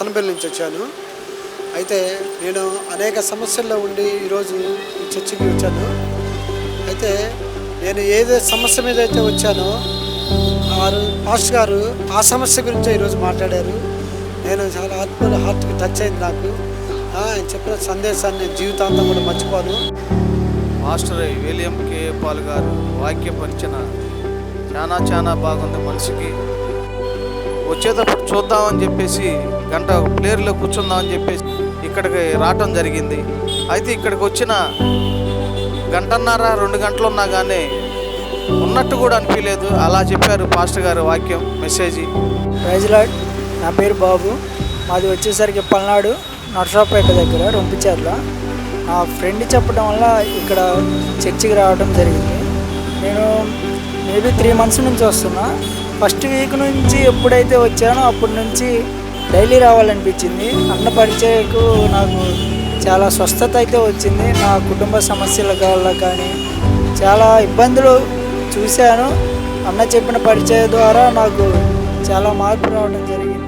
రతనపల్లి నుంచి వచ్చాను. అయితే నేను అనేక సమస్యల్లో ఉండి ఈరోజు ఈ చర్చికి వచ్చాను. అయితే నేను ఏదే సమస్య మీద అయితే వచ్చానో వారు పాస్టర్ గారు ఆ సమస్య గురించే ఈరోజు మాట్లాడారు. నేను చాలా ఆత్మ హార్ట్కి టచ్ అయింది నాకు. ఆయన చెప్పిన సందేశాన్ని జీవితాంతం కూడా మర్చిపోను. మాస్టర్ విలియం కే పాల్ గారు వాక్య పరిచన చాలా చాలా బాగుంది మనిషికి. వచ్చేటప్పుడు చూద్దామని చెప్పేసి గంట ప్లేయర్లో కూర్చుందామని చెప్పేసి ఇక్కడికి రావటం జరిగింది. అయితే ఇక్కడికి వచ్చిన గంటన్నర రెండు గంటలు ఉన్నా కానీ ఉన్నట్టు కూడా అనిపించలేదు. అలా చెప్పారు పాస్టర్ గారు వాక్యం మెసేజ్. ప్రైజ్లాడ్ నా పేరు బాబు. మాది వచ్చేసరికి పల్నాడు నర్సాపేట దగ్గర రొంపిచేర్ల. నా ఫ్రెండ్ చెప్పడం వల్ల ఇక్కడ చర్చికి రావడం జరిగింది. నేను మేబీ త్రీ మంత్స్ నుంచి వస్తున్నా. ఫస్ట్ వీక్ నుంచి ఎప్పుడైతే వచ్చానో అప్పటి నుంచి డైలీ రావాలనిపించింది. అన్న పరిచయకు నాకు చాలా స్వస్థత అయితే వచ్చింది. నా కుటుంబ సమస్యల వల్ల కానీ చాలా ఇబ్బందులు చూశాను. అన్న చెప్పిన పరిచయం ద్వారా నాకు చాలా మార్పు రావడం జరిగింది.